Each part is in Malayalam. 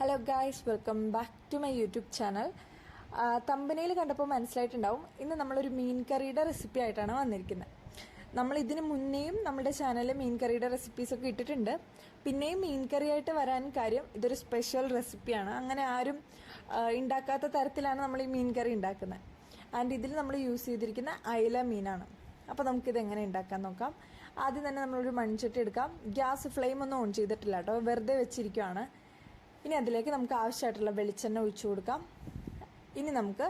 Hello guys welcome back to my YouTube channel തമ്പനയിൽ കണ്ടപ്പോൾ മനസ്സിലായിട്ടുണ്ടാവും. ഇന്ന് നമ്മളൊരു മീൻ കറിയുടെ റെസിപ്പി ആയിട്ടാണ് വന്നിരിക്കുന്നത്. നമ്മൾ ഇതിന് മുന്നേയും നമ്മുടെ ചാനലിൽ മീൻ കറിയുടെ റെസിപ്പീസ് ഒക്കെ ഇട്ടിട്ടുണ്ട്. പിന്നെയും മീൻ കറിയായിട്ട് വരാൻ കാര്യം ഇതൊരു സ്പെഷ്യൽ റെസിപ്പിയാണ് അങ്ങനെ ആരും ഉണ്ടാക്കാത്ത തരത്തിലാണ് നമ്മൾ ഈ മീൻ കറി ഉണ്ടാക്കുന്നത് ആൻഡ് ഇതിൽ നമ്മൾ യൂസ് ചെയ്തിരിക്കുന്ന അയല മീനാണ്. അപ്പോൾ നമുക്കിത് എങ്ങനെ ഉണ്ടാക്കാൻ നോക്കാം. ആദ്യം തന്നെ നമ്മളൊരു മൺചട്ടി എടുക്കാം. ഗ്യാസ് ഫ്ലെയിം ഒന്നും ഓൺ ചെയ്തിട്ടില്ല കേട്ടോ. വെറുതെ വെച്ചിരിക്കുവാണ്. ഇനി അതിലേക്ക് നമുക്ക് ആവശ്യമായിട്ടുള്ള വെളിച്ചെണ്ണ ഒഴിച്ചു കൊടുക്കാം. ഇനി നമുക്ക്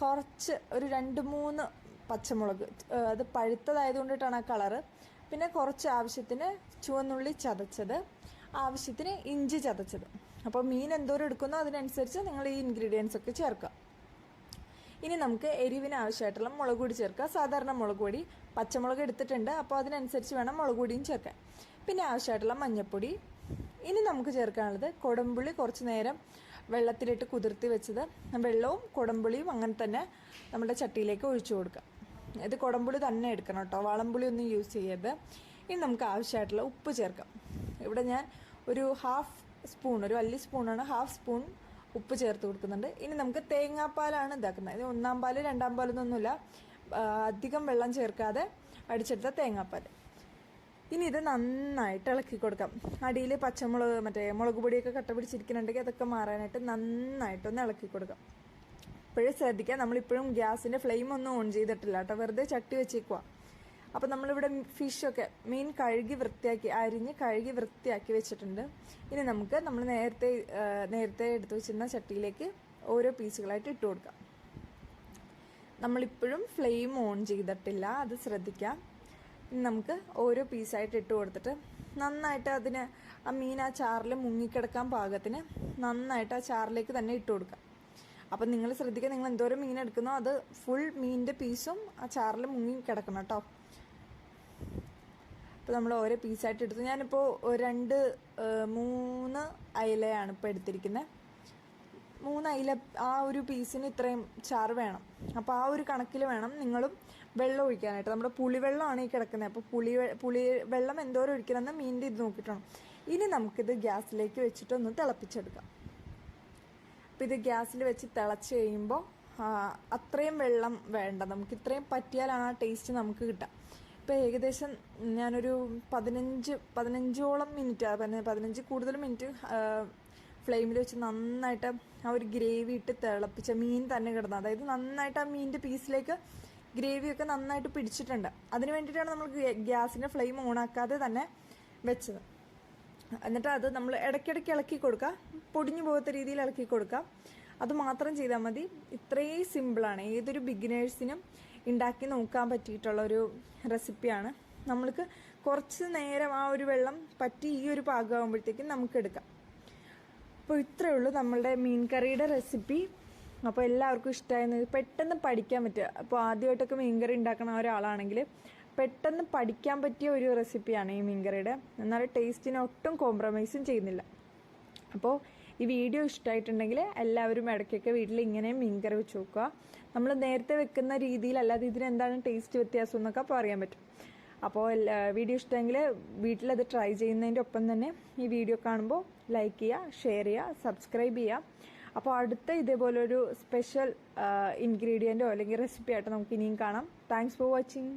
കുറച്ച് ഒരു രണ്ട് മൂന്ന് പച്ചമുളക് അത് പഴുത്തതായത് കൊണ്ടിട്ടാണ് ആ കളറ് പിന്നെ കുറച്ച് ആവശ്യത്തിന് ചുവന്നുള്ളി ചതച്ചത് ആവശ്യത്തിന് ഇഞ്ചി ചതച്ചത്. അപ്പോൾ മീൻ എന്തോരം എടുക്കുന്നോ അതിനനുസരിച്ച് നിങ്ങൾ ഈ ഇൻഗ്രീഡിയൻസ് ഒക്കെ ചേർക്കുക. ഇനി നമുക്ക് എരിവിന് ആവശ്യമായിട്ടുള്ള മുളക് പൊടി ചേർക്കുക. സാധാരണ മുളക് പൊടി പച്ചമുളക് എടുത്തിട്ടുണ്ട്. അപ്പോൾ അതിനനുസരിച്ച് വേണം മുളക് പൊടിയും ചേർക്കാൻ. പിന്നെ ആവശ്യമായിട്ടുള്ള മഞ്ഞൾപ്പൊടി ഇനി നമുക്ക് ചേർക്കാനുള്ളത് കൊടമ്പുളി കുറച്ച് നേരം വെള്ളത്തിലിട്ട് കുതിർത്തി വെച്ചത്. വെള്ളവും കൊടമ്പുളിയും അങ്ങനെ തന്നെ നമ്മുടെ ചട്ടിയിലേക്ക് ഒഴിച്ചു കൊടുക്കാം ഇത് കൊടമ്പുളി തന്നെ എടുക്കണം കേട്ടോ. വളംപുളി ഒന്നും യൂസ് ചെയ്യരുത്. ഇനി നമുക്ക് ആവശ്യമായിട്ടുള്ള ഉപ്പ് ചേർക്കാം. ഇവിടെ ഞാൻ ഒരു ഹാഫ് സ്പൂൺ ഒരു വലിയ സ്പൂണാണ് ഹാഫ് സ്പൂൺ ഉപ്പ് ചേർത്ത് കൊടുക്കുന്നുണ്ട്. ഇനി നമുക്ക് തേങ്ങാപ്പാലാണ് ഇതാക്കുന്നത്. ഇത് ഒന്നാം പാൽ രണ്ടാം പാലൊന്നുമില്ല അധികം വെള്ളം ചേർക്കാതെ അടിച്ചെടുത്ത തേങ്ങാപ്പാൽ ഇനി ഇത് നന്നായിട്ട് ഇളക്കി കൊടുക്കാം. അടിയിൽ പച്ചമുളക് മറ്റേ മുളക് പൊടിയൊക്കെ കട്ട പിടിച്ചിരിക്കുന്നുണ്ടെങ്കിൽ അതൊക്കെ മാറാനായിട്ട് നന്നായിട്ടൊന്ന് ഇളക്കി കൊടുക്കാം. ഇപ്പോഴും ശ്രദ്ധിക്കാം നമ്മളിപ്പോഴും ഗ്യാസിന്റെ ഫ്ലെയിം ഒന്നും ഓൺ ചെയ്തിട്ടില്ല കേട്ടോ. വെറുതെ ചട്ടി വെച്ചേക്കുക അപ്പോൾ നമ്മളിവിടെ ഫിഷൊക്കെ മീൻ കഴുകി വൃത്തിയാക്കി അരിഞ്ഞ് കഴുകി വൃത്തിയാക്കി വെച്ചിട്ടുണ്ട്. ഇനി നമുക്ക് നമ്മൾ നേരത്തെ നേരത്തെ എടുത്തു വെച്ചിരുന്ന ചട്ടിയിലേക്ക് ഓരോ പീസുകളായിട്ട് ഇട്ട് കൊടുക്കാം. നമ്മളിപ്പോഴും ഫ്ലെയിം ഓൺ ചെയ്തിട്ടില്ല അത് ശ്രദ്ധിക്കാം. നമുക്ക് ഓരോ പീസായിട്ട് ഇട്ട് കൊടുത്തിട്ട് നന്നായിട്ട് അതിന് ആ മീൻ ആ ചാറിൽ മുങ്ങിക്കിടക്കാൻ പാകത്തിന് നന്നായിട്ട് ആ ചാറിലേക്ക് തന്നെ ഇട്ട് കൊടുക്കാം അപ്പം നിങ്ങൾ ശ്രദ്ധിക്കുക നിങ്ങൾ എന്തോരം മീൻ എടുക്കുന്നോ അത് ഫുൾ മീനിന്റെ പീസും ആ ചാറിൽ മുങ്ങി കിടക്കണം കേട്ടോ. അപ്പോൾ നമ്മൾ ഓരോ പീസായിട്ട് എടുത്തു. ഞാനിപ്പോൾ രണ്ട് മൂന്ന് അയലയാണ് ഇപ്പോൾ എടുത്തിരിക്കുന്നത് മൂന്ന് അയില ആ ഒരു പീസിന് ഇത്രയും ചാറ് വേണം. അപ്പോൾ ആ ഒരു കണക്കിൽ വേണം നിങ്ങളും വെള്ളം ഒഴിക്കാനായിട്ട്. നമ്മുടെ പുളിവെള്ളമാണ് ഈ കിടക്കുന്നത്. അപ്പോൾ പുളി പുളി വെള്ളം എന്തോരം ഒഴിക്കണമെന്ന് മീനിന്റെ ഇത് നോക്കിയിട്ടാണ് ഇനി നമുക്കിത് ഗ്യാസിലേക്ക് വെച്ചിട്ട് ഒന്ന് തിളപ്പിച്ചെടുക്കാം. അപ്പോൾ ഇത് ഗ്യാസിൽ വെച്ച് തിളച്ച് കഴിയുമ്പോൾ അത്രയും വെള്ളം വേണ്ട. നമുക്ക് ഇത്രയും പറ്റിയാലാണ് ആ ടേസ്റ്റ് നമുക്ക് കിട്ടുക. ഇപ്പോൾ ഏകദേശം ഞാനൊരു പതിനഞ്ച് പതിനഞ്ചോളം മിനിറ്റ് പതിനഞ്ച് കൂടുതൽ മിനിറ്റ് ഫ്ലെയിമിൽ വെച്ച് നന്നായിട്ട് ആ ഒരു ഗ്രേവി ഇട്ട് തിളപ്പിച്ച മീൻ തന്നെ കിടന്നത് അതായത് നന്നായിട്ട് ആ മീനിന്റെ പീസിലേക്ക് ഗ്രേവിയൊക്കെ നന്നായിട്ട് പിടിച്ചിട്ടുണ്ട്. അതിന് വേണ്ടിയിട്ടാണ് നമ്മൾ ഗ്യാസിന്റെ ഫ്ലെയിം ഓണാക്കാതെ തന്നെ വെച്ചത്. എന്നിട്ട് അത് നമ്മൾ ഇടയ്ക്കിടയ്ക്ക് ഇളക്കി കൊടുക്കുക പൊടിഞ്ഞു പോകാത്ത രീതിയിൽ ഇളക്കി കൊടുക്കുക. അത് മാത്രം ചെയ്താൽ മതി. ഇത്രയും സിമ്പിളാണ് ഏതൊരു ബിഗിനേഴ്സിനും ഉണ്ടാക്കി നോക്കാൻ പറ്റിയിട്ടുള്ള ഒരു റെസിപ്പിയാണ് നമ്മൾക്ക് കുറച്ച് നേരം ആ ഒരു വെള്ളം പറ്റി ഈ ഒരു പാകമാകുമ്പോഴത്തേക്കും നമുക്ക് എടുക്കാം. അപ്പോൾ ഇത്രയേ ഉള്ളൂ നമ്മളുടെ മീൻ കറിയുടെ റെസിപ്പി. അപ്പോൾ എല്ലാവർക്കും ഇഷ്ടമായിരുന്നു പെട്ടെന്ന് പഠിക്കാൻ പറ്റുക. അപ്പോൾ ആദ്യമായിട്ടൊക്കെ മീൻ കറി ഉണ്ടാക്കുന്ന ഒരാളാണെങ്കിൽ പെട്ടെന്ന് പഠിക്കാൻ പറ്റിയ ഒരു റെസിപ്പിയാണ് ഈ മീൻ കറിയുടെ. എന്നാൽ ടേസ്റ്റിന് ഒട്ടും കോംപ്രമൈസും ചെയ്യുന്നില്ല. അപ്പോൾ ഈ വീഡിയോ ഇഷ്ടമായിട്ടുണ്ടെങ്കിൽ എല്ലാവരും ഇടയ്ക്കൊക്കെ വീട്ടിൽ ഇങ്ങനെ മീൻ കറി വെച്ച് നോക്കുക. നമ്മൾ നേരത്തെ വെക്കുന്ന രീതിയിലല്ലാതെ ഇതിന് എന്താണ് ടേസ്റ്റ് വ്യത്യാസം എന്നൊക്കെ അപ്പോൾ അറിയാൻ പറ്റും. അപ്പോൾ വീഡിയോ ഇഷ്ടമെങ്കിൽ വീട്ടിലത് ട്രൈ ചെയ്യുന്നതിന്റെ ഒപ്പം തന്നെ ഈ വീഡിയോ കാണുമ്പോൾ ലൈക്ക് ചെയ്യുക ഷെയർ ചെയ്യുക സബ്സ്ക്രൈബ് ചെയ്യുക. അപ്പോൾ അടുത്ത ഇതേപോലൊരു സ്പെഷ്യൽ ഇൻഗ്രീഡിയന്റോ അല്ലെങ്കിൽ റെസിപ്പി ആയിട്ട് നമുക്ക് ഇനിയും കാണാം. Thanks for watching